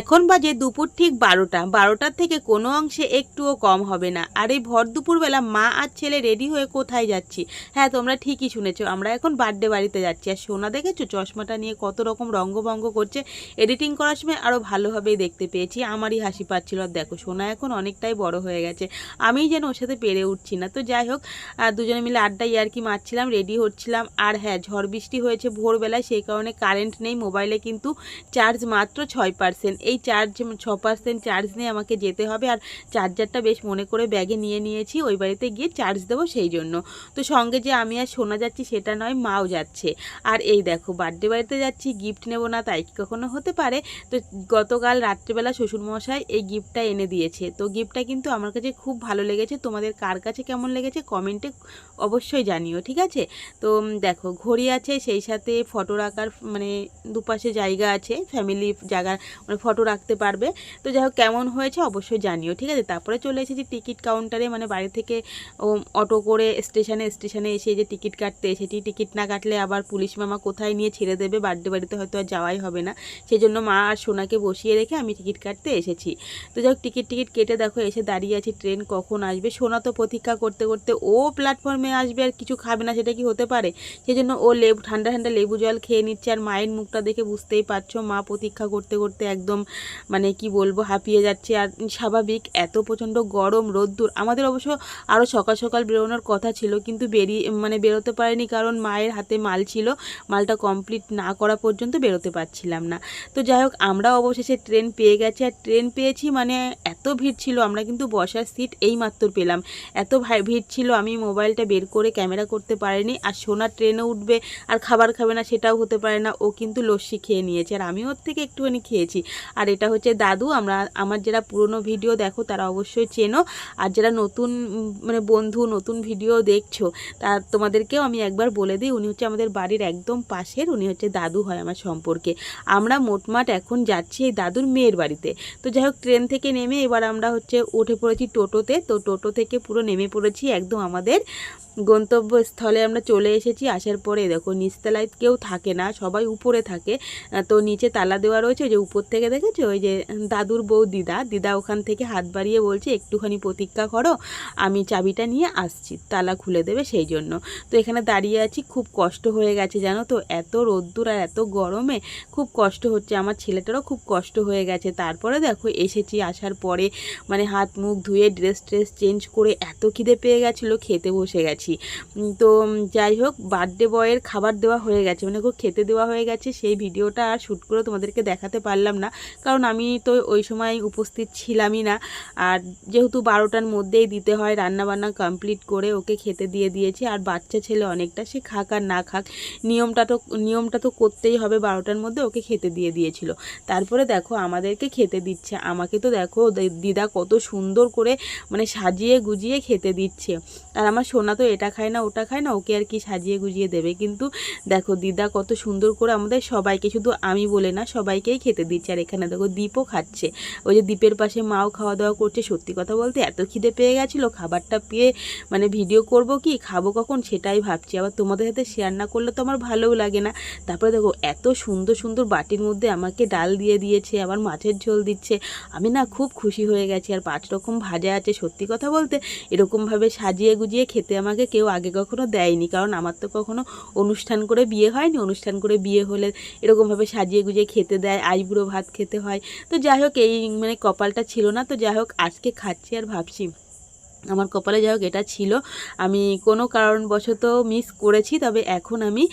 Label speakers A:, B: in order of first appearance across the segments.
A: এখন বাজে দুপুর ঠিক বারোটা। বারোটার থেকে কোনো অংশে একটুও কম হবে না। আর এই ভর দুপুরবেলা মা আর ছেলে রেডি হয়ে কোথায় যাচ্ছি? হ্যাঁ তোমরা ঠিকই শুনেছো। আমরা এখন বার্থডে বাড়িতে যাচ্ছি। আর সোনা দেখেছ? চশমাটা নিয়ে কত রকম রঙ্গভঙ্গ করছে। এডিটিং করার সময় আরও ভালোভাবেই দেখতে পেয়েছি। আমারই হাসি পাচ্ছিল। আর দেখো, সোনা এখন অনেকটাই বড় হয়ে গেছে। আমিই যেন ওর সাথে পেরে উঠছি না। তো যাই হোক দুজনে মিলে আড্ডা ইয়ার্কি মারছিলাম, রেডি হচ্ছিলাম। আর হ্যাঁ ঝড় বৃষ্টি হয়েছে ভোরবেলায়, সেই কারণে কারেন্ট নেই। মোবাইলে কিন্তু চার্জ মাত্র ছয় পার্সেন্ট। এই চার্জ ছ পার্সেন্ট চার্জ নিয়ে আমাকে যেতে হবে আর চার্জারটা বেশ মনে করে ব্যাগে নিয়ে নিয়েছি, ওই বাড়িতে গিয়ে চার্জ দেবো সেই জন্য। তো সঙ্গে যে আমি আর শোনা যাচ্ছি সেটা নয়, মাও যাচ্ছে। আর এই দেখো বার্থডে বাড়িতে যাচ্ছি গিফট নেব না তাই কখনো হতে পারে? তো গতকাল রাত্রেবেলা শ্বশুরমশাই এই গিফটটা এনে দিয়েছে। তো গিফটটা কিন্তু আমার কাছে খুব ভালো লেগেছে। তোমাদের কার কাছে কেমন লেগেছে কমেন্টে অবশ্যই জানিও, ঠিক আছে? তো দেখো, ঘড়ি আছে, সেই সাথে ফটো রাখার মানে দুপাশে জায়গা আছে ফ্যামিলি জায়গা মানে ফটো রাখতে পারবে। তো যাই হোক কেমন হয়েছে অবশ্যই জানিও, ঠিক আছে? তারপরে চলে এসেছি টিকিট কাউন্টারে মানে বাড়ি থেকে অটো করে স্টেশনে স্টেশনে এসে যে টিকিট কাটতে এসেছি। টিকিট না কাটলে আবার পুলিশ মামা কোথায় নিয়ে ছেড়ে দেবে? বার্থডে বাড়িতে হয়তো আর যাওয়াই হবে না। সেই জন্য মা আর সোনাকে বসিয়ে রেখে আমি টিকিট কাটতে এসেছি। তো যাই হোক টিকিট টিকিট কেটে দেখো, এসে দাঁড়িয়ে আছি, ট্রেন কখন আসবে? সোনা তো প্রতীক্ষা করতে করতে ও প্ল্যাটফর্মে আসবে আর কিছু খাবে না, সেটা কি হতে পারে? সেই জন্য ও লেবু, ঠান্ডা ঠান্ডা লেবু জল খেয়ে নিচ্ছে আর মায়ের মুখটা দেখে বুঝতেই পারছ, মা প্রতীক্ষা করতে করতে একদম মানে কি বলব, হাঁপিয়ে যাচ্ছে। আর স্বাভাবিক, এত প্রচণ্ড গরম, রোদ্দুর। আমাদের অবশ্য আরও সকাল সকাল বেরোনোর কথা ছিল, কিন্তু বেরিয়ে মানে বেরোতে পারিনি কারণ মায়ের হাতে মাল ছিল। মালটা কমপ্লিট না করা পর্যন্ত বেরোতে পারছিলাম না। তো যাই হোক, আমরা অবশেষে ট্রেন পেয়ে গেছি। আর ট্রেন পেয়েছি মানে এত ভিড় ছিল, আমরা কিন্তু বসার সিট এই মাত্র পেলাম। এত ভিড় ছিল, আমি মোবাইলটা বের করে ক্যামেরা করতে পারিনি। আর সোনা ট্রেনে উঠবে, আর খাবার খাবে না সেটাও হতে পারে না। ও কিন্তু লস্যি খেয়ে নিয়েছে, আর আমি ওর থেকে একটুখানি খেয়েছি। আর এটা হচ্ছে দাদু, আমরা, আমার যারা পুরনো ভিডিও দেখো, তারা অবশ্যই চেনো। আর যারা নতুন মানে বন্ধু, নতুন ভিডিও দেখছ, তা তোমাদেরকেও আমি একবার বলে দিই, উনি হচ্ছে আমাদের বাড়ির একদম পাশের, উনি হচ্ছে দাদু হয় আমার সম্পর্কে। আমরা মোটমাট এখন যাচ্ছি এই দাদুর মেয়ের বাড়িতে। তো যাই হোক, ট্রেন থেকে নেমে এবার আমরা হচ্ছে উঠে পড়েছি টোটোতে। তো টোটো থেকে পুরো নেমে পড়েছি একদম আমাদের গন্তব্যস্থলে আমরা চলে এসেছি। আসার পরে দেখো, নিচতলায় কেউ থাকে না, সবাই উপরে থাকে। তো নিচে তালা দেওয়া রয়েছে, যে উপর থেকে দেখেছ? ওই যে দাদুর বউ দিদা। দিদা ওখান থেকে হাত বাড়িয়ে বলছে, একটুখানি প্রতীক্ষা করো, আমি চাবিটা নিয়ে আসছি। তালা খুলে দেবে সেই জন্য। তো এখানে দাঁড়িয়ে আছি, খুব কষ্ট হয়ে গেছে, জানো তো? এত রোদ্দুর আর এত গরমে খুব কষ্ট হচ্ছে। আমার ছেলেটারও খুব কষ্ট হয়ে গেছে। তারপরে দেখো, এসেছি আসার পরে মানে হাত মুখ ধুয়ে, ড্রেস ট্রেস চেঞ্জ করে এত খিদে পেয়ে গেছিল, খেতে বসে গেছি। উম, তো যাই হোক বার্থডে বয়ের খাবার দেওয়া হয়ে গেছে মানে খুব খেতে দেওয়া হয়ে গেছে সেই ভিডিওটা আর শ্যুট করে তোমাদেরকে দেখাতে পারলাম না। কারণ আমি তো ওই সময় উপস্থিত ছিলামই না। আর যেহেতু বারোটার মধ্যেই দিতে হয় রান্না বান্না কমপ্লিট করে ওকে খেতে দিয়ে দিয়েছি। আর বাচ্চা ছেলে অনেকটা সে খাক আর না খাক নিয়মটা তো নিয়মটা তো করতেই হবে বারোটার মধ্যে ওকে খেতে দিয়ে দিয়েছিল। তারপরে দেখো আমাদেরকে খেতে দিচ্ছে। আমাকে তো দেখো দিদা কত সুন্দর করে মানে সাজিয়ে গুজিয়ে খেতে দিচ্ছে। আর আমার সোনা তো এটা খায় না, ওটা খায় না, ওকে আর কি সাজিয়ে গুজিয়ে দেবে। কিন্তু দেখো দিদা কত সুন্দর করে আমাদের সবাইকে, শুধু আমি বলে না, সবাইকেই খেতে দিচ্ছে। আর এখানে দেখো দীপও খাচ্ছে। ওই যে দ্বীপের পাশে মাও খাওয়া দাওয়া করছে। সত্যি কথা বলতে এত খিদে পেয়ে গেছিল, খাবারটা পেয়ে মানে ভিডিও করব কি, খাব কখন সেটাই ভাবছি। আবার তোমাদের সাথে শেয়ার না করলে তো আমার ভালোও লাগে না। তারপরে দেখো এত সুন্দর সুন্দর বাটির মধ্যে আমাকে ডাল দিয়ে দিয়েছে, আবার মাছের ঝোল দিচ্ছে। আমি না খুব খুশি হয়ে গেছি। আর পাঁচ রকম ভাজা আছে, সত্যি কথা বলতে। এরকমভাবে সাজিয়ে গুজিয়ে খেতে আমাকে কেউ আগে কখনো দেয়নি। কারণ আমার তো কখনো অনুষ্ঠান করে বিয়ে হয়নি। অনুষ্ঠান করে বিয়ে হলে এরকমভাবে সাজিয়ে গুজিয়ে খেতে দেয়, আইবুড়ো ভাত খেতে হয়। তো যাই হোক, এই মানে কপালটা ছিল না। তো যাই হোক, আজকে খাচ্ছি আর ভাবছি। আমার কপালে যাই হোক এটা ছিল। আমি কোনো কারণবশত মিস করেছি, তবে এখন আমি,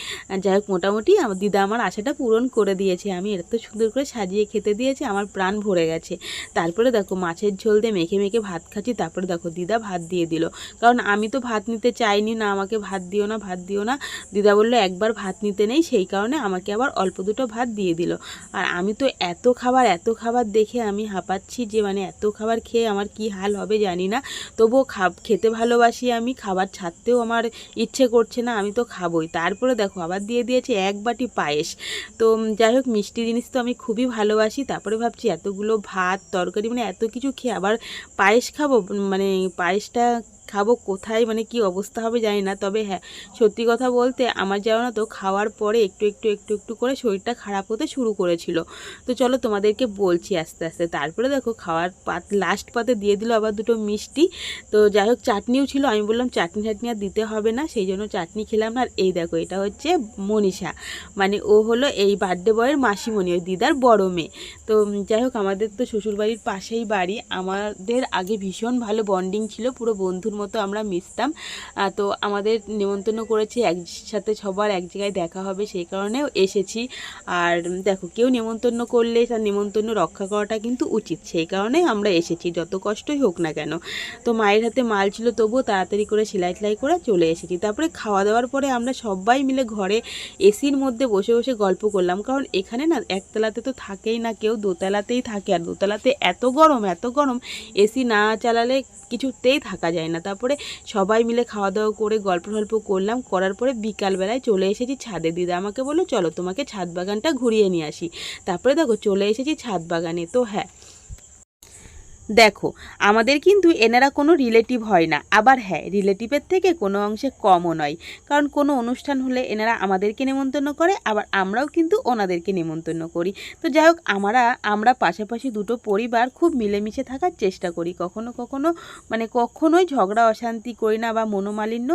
A: যাই হোক মোটামুটি দিদা আমার আশাটা পূরণ করে দিয়েছে। আমি এত সুন্দর করে সাজিয়ে খেতে দিয়েছে, আমার প্রাণ ভরে গেছে। তারপরে দেখো মাছের ঝোল দিয়ে মেখে মেখে ভাত খাচ্ছি, তারপরে দেখো দিদা ভাত দিয়ে দিল। কারণ আমি তো ভাত নিতে চাইনি না, আমাকে ভাত দিও না, ভাত দিও না। দিদা বলল, একবার ভাত নিতে নেই, সেই কারণে আমাকে আবার অল্প দুটো ভাত দিয়ে দিল। আর আমি তো এত খাবার এত খাবার দেখে আমি হাঁপাচ্ছি যে মানে এত খাবার খেয়ে আমার কি হাল হবে জানি না। তবুও খাব খেতে ভালোবাসি আমি, খাবার ছাড়তেও আমার ইচ্ছে করছে না, আমি তো খাবই। তারপরে দেখো, আবার দিয়ে দিয়েছে এক বাটি পায়েস। তো যাই হোক, মিষ্টি জিনিস তো আমি খুবই ভালোবাসি। তারপরে ভাবছি এতগুলো ভাত, তরকারি মানে এত কিছু খেয়ে আবার পায়েস খাব মানে পায়েসটা খাব কোথায় মানে কি অবস্থা হবে জানি না। তবে হ্যাঁ সত্যি কথা বলতে আমার যেন না তো খাওয়ার পরে একটু একটু একটু একটু করে শরীরটা খারাপ হতে শুরু করেছিল। তো চলো তোমাদেরকে বলছি আস্তে আস্তে। তারপরে দেখো খাওয়ার পাত লাস্ট পাতে দিয়ে দিল আবার দুটো মিষ্টি। তো যাই হোক, চাটনিও ছিল, আমি বললাম চাটনি চাটনি আর দিতে হবে না, সেই জন্য চাটনি খেলাম। না আর এই দেখো, এটা হচ্ছে মনীষা। মানে ও হলো এই বার্থডে বয়ের মাসিমণি, ওই দিদার বড় মেয়ে। তো যাই হোক, আমাদের তো শ্বশুরবাড়ির পাশেই বাড়ি। আমাদের আগে ভীষণ ভালো বন্ডিং ছিল, পুরো বন্ধুর মতো আমরা মিশতাম। তো আমাদের নেমন্তন্ন করেছে একসাথে সবার এক জায়গায় দেখা হবে সেই কারণেও এসেছি। আর দেখো, কেউ নেমন্তন্ন করলে তার নেমন্তন্ন রক্ষা করাটা কিন্তু উচিত। সেই কারণে আমরা এসেছি, যত কষ্টই হোক না কেন। তো মায়ের হাতে মাল ছিল, তবুও তাড়াতাড়ি করে সেলাই টেলাই করে চলে এসেছি। তারপরে খাওয়া দাওয়ার পরে আমরা সবাই মিলে ঘরে এসির মধ্যে বসে বসে গল্প করলাম। কারণ এখানে না, একতলাতে তো থাকেই না কেউ, দোতলাতেই থাকে। আর দোতলাতে এত গরম এত গরম, এসি না চালালে কিছুতেই থাকা যায় না। তারপরে সবাই মিলে খাওয়া দাওয়া করে গল্প টল্প করলাম। করার পরে বিকালবেলায় চলে এসেছি ছাদে। দিদা আমাকে বলল, চলো তোমাকে ছাদ বাগানটা ঘুরিয়ে নিয়ে আসি। তারপরে দেখো চলে এসেছি ছাদ বাগানে। তো হ্যাঁ দেখো, আমাদের কিন্তু এনারা কোনো রিলেটিভ হয় না। আবার হ্যাঁ রিলেটিভের থেকে কোনো অংশে কমও নয়। কারণ কোনো অনুষ্ঠান হলে এনারা আমাদেরকে নেমন্তন্ন করে, আবার আমরাও কিন্তু ওনাদেরকে নেমন্তন্ন করি। তো যাই হোক, আমরা আমরা পাশাপাশি দুটো পরিবার খুব মিলেমিশে থাকার চেষ্টা করি। কখনো কখনো মানে কখনোই ঝগড়া, অশান্তি করি না বা মনোমালিন্য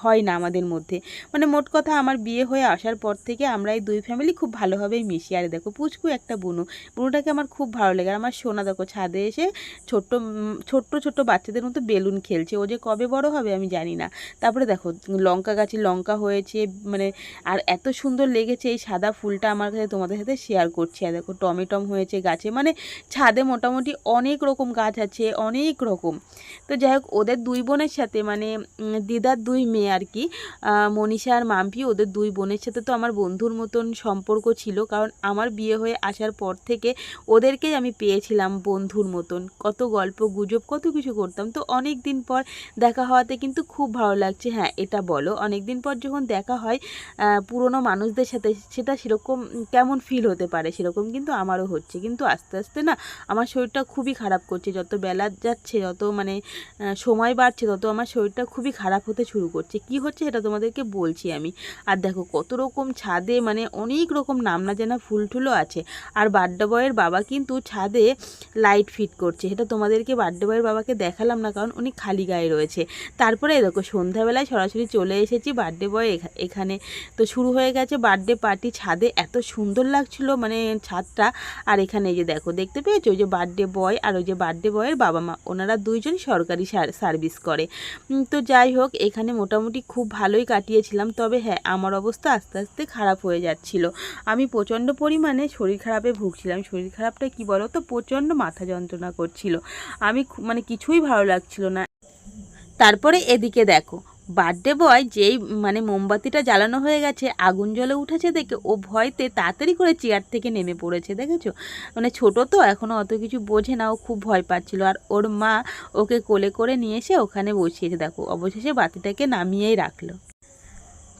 A: হয়- না আমাদের মধ্যে। মানে মোট কথা, আমার বিয়ে হয়ে আসার পর থেকে আমরা এই দুই ফ্যামিলি খুব ভালোভাবেই মিশি। আর দেখো, পুচকু একটা বুনু। বুনুটাকে আমার খুব ভালো লাগে। আর আমার সোনা দেখো, ছাদে এসে ছোট্ট ছোট্ট ছোট্ট বাচ্চাদের মতো বেলুন খেলছে। ও যে কবে বড় হবে আমি জানি না। তারপরে দেখো, লঙ্কা গাছে লঙ্কা হয়েছে মানে আর এত সুন্দর লেগেছে এই সাদা ফুলটা আমার কাছে তোমাদের সাথে শেয়ার করছি। আর দেখো, টমেটম হয়েছে গাছে মানে ছাদে মোটামুটি অনেক রকম গাছ আছে, অনেক রকম। তো যাই হোক, ওদের দুই বোনের সাথে মানে দিদার দুই মেয়ে আর কি মনীষা আর মাম্পি, ওদের দুই বোনের সাথে তো আমার বন্ধুর মতন সম্পর্ক ছিল। কারণ আমার বিয়ে হয়ে আসার পর থেকে ওদেরকেই আমি পেয়েছিলাম বন্ধুর মতন। কত গল্প, গুজব, কত কিছু করতাম। তো অনেক দিন পর দেখা হওয়াতে কিন্তু খুব ভালো লাগছে। হ্যাঁ এটা বলো। অনেক দিন পর যখন দেখা হয় পুরনো মানুষদের সাথে, সেটা সেরকম কেমন ফিল হতে পারে? সেরকম কিন্তু আমারও হচ্ছে। কিন্তু আস্তে আস্তে না আমার শরীরটা খুবই খারাপ করছে। যত বেলা যাচ্ছে, যত মানে সময় বাড়ছে, তত আমার শরীরটা খুবই খারাপ হতে শুরু করছে। কি হচ্ছে সেটা তোমাদেরকে বলছি আমি। আর দেখো কত রকম ছাদে মানে অনেক রকম নাম না জানা ফুল টুলও আছে। আর বার্থডে বয়ের বাবা কিন্তু ছাদে লাইট ফিট করছে। সেটা তোমাদেরকে বার্থডে বয়ের বাবাকে দেখালাম না, কারণ উনি খালি গায়ে রয়েছে। তারপরে দেখো, সন্ধ্যাবেলায় সরাসরি চলে এসেছি বার্থডে বয় এখানে। তো শুরু হয়ে গেছে বার্থডে পার্টি ছাদে, এত সুন্দর লাগছিল মানে ছাদটা। আর এখানে এই যে দেখো, দেখতে পেয়েছ? ওই যে বার্থডে বয় আর ওই যে বার্থডে বয়ের বাবা মা, ওনারা দুইজন সরকারি সার্ভিস করে। তো যাই হোক, এখানে মোটামুটি খুব ভালোই কাটিয়েছিলাম। তবে হ্যাঁ আমার অবস্থা আস্তে আস্তে খারাপ হয়ে যাচ্ছিল। আমি প্রচণ্ড পরিমাণে শরীর খারাপে ভুগছিলাম। শরীর খারাপটা কি বলো তো প্রচণ্ড মাথা যন্ত্রণা করছিল আমি মানে কিছুই ভালো লাগছিল না। তারপরে এদিকে দেখো বার্থডে বয় যেই মানে মোমবাতিটা জ্বালানো হয়ে গেছে, আগুন জ্বলে উঠেছে দেখে, ও ভয়তে তাড়াতাড়ি করে চেয়ার থেকে নেমে পড়েছে, দেখেছ? মানে ছোট তো এখনও অত কিছু বোঝে না, ও খুব ভয় পাচ্ছিল। আর ওর মা ওকে কোলে করে নিয়ে এসে ওখানে বসিয়েছে, দেখো, অবশেষে বাতিটাকে নামিয়েই রাখল।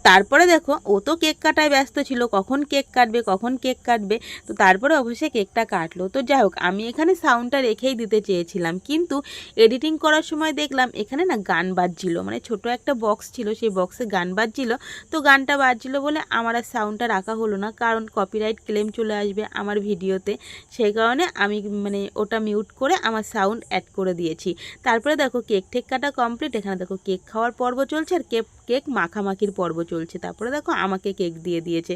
A: তারপরে দেখো, ও তো কেক কাটায় ব্যস্ত ছিল, কখন কেক কাটবে, কখন কেক কাটবে, তো তারপরে অবশ্যই কেকটা কাটলো। তো যাই হোক, আমি এখানে সাউন্ডটা রেখেই দিতে চেয়েছিলাম, কিন্তু এডিটিং করার সময় দেখলাম এখানে না গান বাজছিল মানে ছোট একটা বক্স ছিল, সেই বক্সে গান বাজছিল, তো গানটা বাজছিল বলে আমার আর সাউন্ডটা রাখা হলো না, কারণ কপিরাইট ক্লেম চলে আসবে আমার ভিডিওতে, সেই কারণে আমি মানে ওটা মিউট করে আমার সাউন্ড অ্যাড করে দিয়েছি। তারপরে দেখো কেক ঠেক কাটা কমপ্লিট এখানে দেখো, কেক খাওয়ার পর্ব চলছে আর কেক কেক মাখামাখির পর্ব চলছে। তারপরে দেখো আমাকে কেক দিয়ে দিয়েছে।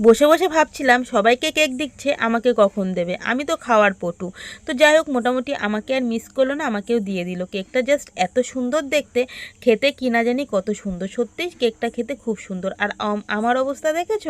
A: বসে বসে ভাবছিলাম, সবাইকে কেক দিচ্ছে, আমাকে কখন দেবে? আমি তো খাওয়ার পটু। তো যাই হোক, মোটামুটি আমাকে আর মিস করল না, আমাকেও দিয়ে দিল। কেকটা জাস্ট এত সুন্দর দেখতে, খেতে কিনা জানি কত সুন্দর। সত্যিই কেকটা খেতে খুব সুন্দর। আর আমার অবস্থা দেখেছ?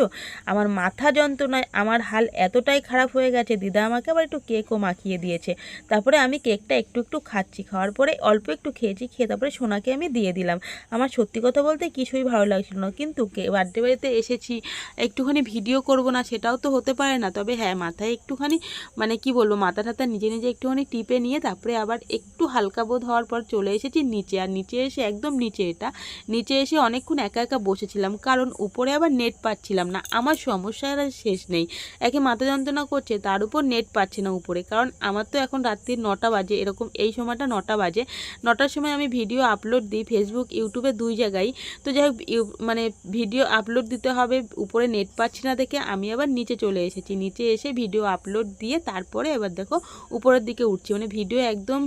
A: আমার মাথা যন্ত্রণায়, আমার হাল এতটাই খারাপ হয়ে গেছে। দিদা আমাকে আবার একটু কেকও মাখিয়ে দিয়েছে। তারপরে আমি কেকটা একটু একটু খাচ্ছি। খাওয়ার পরে অল্প একটু খেয়েছি, খেয়ে তারপরে সোনাকে আমি দিয়ে দিলাম। আমার সত্যি কথা বলতে কিছুই ভালো লাগছিল না। কিন্তু বার্থডে বাড়িতে এসেছি, একটুখানি ভিডিও করব না সেটাও তো হতে পারে না। তবে হ্যাঁ মাথায় একটুখানি মানে কি বলব, মাথা টাথা নিজে নিজে একটুখানি টিপে নিয়ে তারপরে আবার একটু হালকা বোধ হওয়ার পর চলে এসেছি নিচে। আর নিচে এসে একদম নিচে এটা। নিচে এসে অনেকক্ষণ একা একা বসেছিলাম, কারণ উপরে আবার নেট পাচ্ছিলাম না। আমার সমস্যার শেষ নেই। একে মাথা যন্ত্রণা করছে, তার উপর নেট পাচ্ছে না উপরে। কারণ আমার তো এখন রাত্রির নটা বাজে, এরকম এই সময়টা নটা বাজে। নটার সময় আমি ভিডিও আপলোড দিই ফেসবুক ইউটিউবে দুই জায়গায়। তো যাই হোক মানে ভিডিও আপলোড দিতে হবে, উপরে নেট পাচ্ছি না দেখে আমি আবার নিচে চলে এসেছি। নিচে এসে ভিডিও আপলোড দিয়ে তারপরে এবার দেখো উপরের দিকে উঠছি। মানে ভিডিও একদম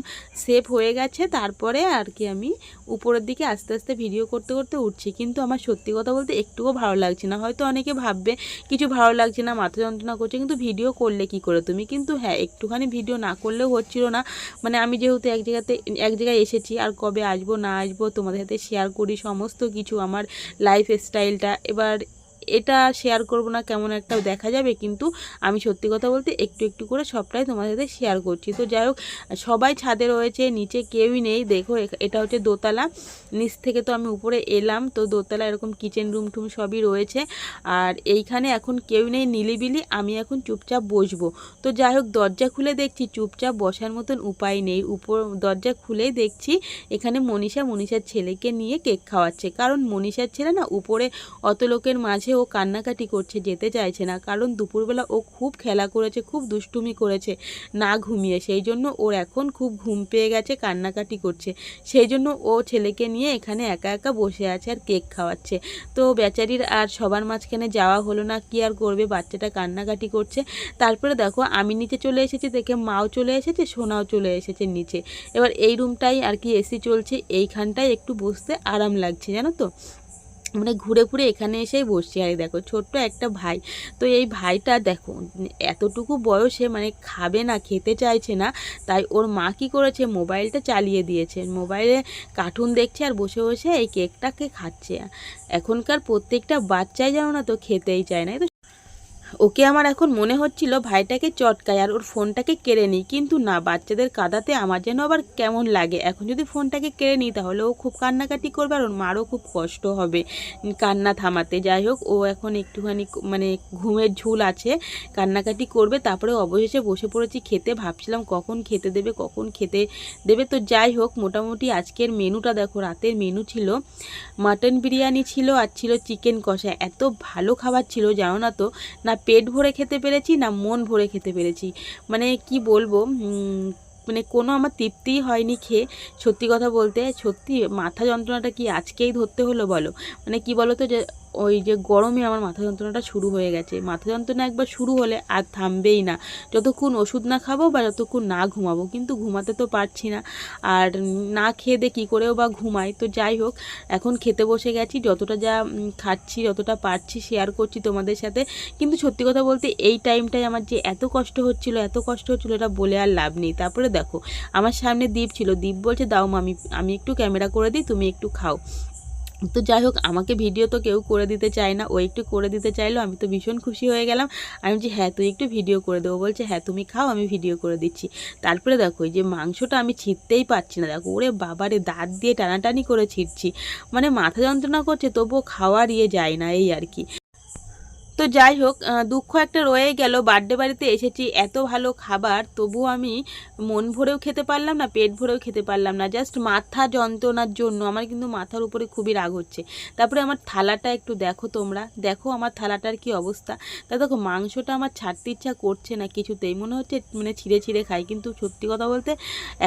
A: সেভ হয়ে গেছে। তারপরে আর কি আমি উপরের দিকে আস্তে আস্তে ভিডিও করতে করতে উঠছি। কিন্তু আমার সত্যি কথা বলতে একটুও ভালো লাগছে না। হয়তো অনেকে ভাববে, কিছু ভালো লাগছে না, মাথা যন্ত্রণা করছে। কিন্তু ভিডিও করলে কি করে তুমি? কিন্তু হ্যাঁ একটুখানি ভিডিও না করলেও হচ্ছিল না। মানে আমি যেহেতু এক জায়গাতে, এক জায়গায় এসেছি, আর কবে আসব, না আসব, তোমাদের সাথে শেয়ার করি সমস্ত কিছু, আমার লাইফ স্টাইলটা এবার এটা শেয়ার করব না, কেমন একটা দেখা যাবে, কিন্তু আমি সত্যি কথা বলতে একটু একটু করে সবটাই তোমাদের সাথে শেয়ার করছি। তো যাই হোক, সবাই ছাদে রয়েছে, নিচে কেউই নেই, দেখো এটা হচ্ছে দোতলা। নিচ থেকে তো আমি উপরে এলাম, তো দোতলা এরকম কিচেন রুম টুম সবই রয়েছে। আর এইখানে এখন কেউ নেই, নিলিবিলি, আমি এখন চুপচাপ বসবো। তো যাই হোক, দরজা খুলে দেখছি, চুপচাপ বসার মতন উপায় নেই। উপর, দরজা খুলেই দেখছি, এখানে মনীষা, মনীষার ছেলেকে নিয়ে কেক খাওয়াচ্ছে। কারণ মনীষার ছেলে না, উপরে অত লোকের মাঝে ও কান্নাকাটি করছে, যেতে চাইছে না। কারণ দুপুরবেলা ও খুব খেলা করেছে, খুব দুষ্টুমি করেছে, না ঘুমিয়ে। সেই জন্য ওর এখন খুব ঘুম পেয়ে গেছে, কান্নাকাটি করছে। সেই জন্য ও ছেলেকে নিয়ে এখানে একা একা বসে আছে আর কেক খাওয়াচ্ছে। তো বেচারির আর সবার মাঝখানে যাওয়া হলো না, কি আর করবে? বাচ্চাটা কান্নাকাটি করছে। তারপরে দেখো, আমি নিচে চলে এসেছি দেখে মাও চলে এসেছে, সোনাও চলে এসেছে নিচে। এবার এই রুমটাই আর কি এসি চলছে, এইখানটায় একটু বসতে আরাম লাগছে, জানো তো? মানে ঘুরে ঘুরে এখানে এসেই বসছি। আর দেখো, ছোট্ট একটা ভাই। তো এই ভাইটা দেখো, এতটুকু বয়সে মানে খাবে না, খেতে চাইছে না, তাই ওর মা কী করেছে? মোবাইলটা চালিয়ে দিয়েছে। মোবাইলে কার্টুন দেখছে আর বসে বসে এই কেকটাকে খাচ্ছে। এখনকার প্রত্যেকটা বাচ্চাই জানো না তো খেতেই চায় না। ওকে আমার এখন মনে হচ্ছিল ভাইটাকে চটকায় আর ওর ফোনটাকে কেড়ে নিই, কিন্তু না, বাচ্চাদের কাদাতে আমার যেন আবার কেমন লাগে। এখন যদি ফোনটাকে কেড়ে নিই তাহলে ও খুব কান্নাকাটি করবে আর ওর মারও খুব কষ্ট হবে। কান্না থামাতে, যাই হোক, ও এখন একটুখানি মানে ঘুমের ঝুল আছে, কান্নাকাটি করবে, তারপরে অবশেষে বসে পড়েছি খেতে, ভাবছিলাম কখন খেতে দেবে, কখন খেতে দেবে। তো যাই হোক, মোটামুটি আজকের মেনুটা দেখো, রাতের মেনু ছিল মাটন বিরিয়ানি ছিল আর ছিল চিকেন কষা। এত ভালো খাবার ছিল, জানো না তো? না পেট ভরে খেতে পেরেছি না মন ভরে খেতে পেরেছি। মানে কি বলব মানে কোনো আমার তৃপ্তিই হয়নি খেয়ে। সত্যি কথা বলতে, সত্যি মাথা যন্ত্রণাটা কি আজকেই ধরতে হলো বলো? মানে কি বলো তো যে ওই যে গরমে আমার মাথা যন্ত্রণাটা শুরু হয়ে গেছে। মাথা যন্ত্রণা একবার শুরু হলে আর থামবেই না। যতক্ষণ ওষুধ না খাব বা যতক্ষণ না ঘুমাবো, কিন্তু ঘুমাতে তো পারছি না। আর না খেয়ে দে কী করেও বা ঘুমাই। তো যাই হোক, এখন খেতে বসে গেছি। যতটা যা খাচ্ছি, যতটা পারছি শেয়ার করছি তোমাদের সাথে। কিন্তু সত্যি কথা বলতে এই টাইমটায় আমার যে এত কষ্ট হচ্ছিল, এত কষ্ট হচ্ছিল এটা বলে আর লাভ নেই। তারপরে দেখো, আমার সামনে দ্বীপ ছিল। দ্বীপ বলছে, দাও মা আমি আমি একটু ক্যামেরা করে দিই, তুমি একটু খাও। তো যাই হোক, আমাকে ভিডিও তো কেউ করে দিতে চায় না। ও একটু করে দিতে চাইলো, আমি তো ভীষণ খুশি হয়ে গেলাম। আমি বলছি হ্যাঁ তুই একটু ভিডিও করে দেবো বলছে হ্যাঁ তুমি খাও, আমি ভিডিও করে দিচ্ছি। তারপরে দেখো যে মাংসটা আমি ছিঁড়তেই পারছি না। দেখো, ওরে বাবারে, দাঁত দিয়ে টানাটানি করে ছিঁড়ছি মানে মাথা যন্ত্রণা করছে, তবুও খাওয়ার ইয়ে যায় না, এই আর কি। তো যাই হোক দুঃখ একটা রয়ে গেল। বার্থডে বাড়িতে এসেছি, এত ভালো খাবার তবুও আমি মন ভরেও খেতে পারলাম না, পেট ভরেও খেতে পারলাম না। জাস্ট মাথা যন্ত্রণার জন্য, আমার কিন্তু মাথার উপরে খুবই রাগ হচ্ছে। তারপরে আমার থালাটা একটু দেখো তোমরা। দেখো আমার থালাটার কি অবস্থা। তা দেখো, মাংসটা আমার ছাড়তে ইচ্ছা করছে না কিছুতেই। মনে হচ্ছে মানে ছিঁড়ে ছিঁড়ে খাই, কিন্তু সত্যি কথা বলতে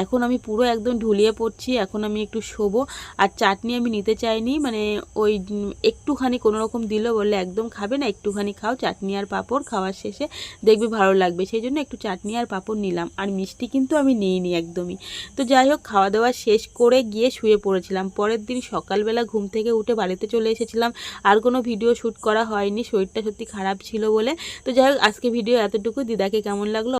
A: এখন আমি পুরো একদম ঢুলিয়ে পড়ছি, এখন আমি একটু শোবো। আর চাটনি আমি নিতে চাইনি মানে ওই একটুখানি কোনো রকম দিল বললে একদম খাবে না একটুখানি খাও, চাটনি আর পাঁপড় খাওয়ার শেষে দেখবে ভালো লাগবে। সেই জন্য একটু চাটনি আর পাঁপড় নিলাম। আর মিষ্টি কিন্তু আমি নিইনি একদমই। তো যাই হোক খাওয়া দাওয়া শেষ করে গিয়ে শুয়ে পড়েছিলাম। পরের দিন সকালবেলা ঘুম থেকে উঠে বাড়িতে চলে এসেছিলাম। আর কোনো ভিডিও শ্যুট করা হয়নি। শরীরটা সত্যি খারাপ ছিল বলে। তো যাই হোক, আজকে ভিডিও এতটুকু। দিদাকে কেমন লাগল?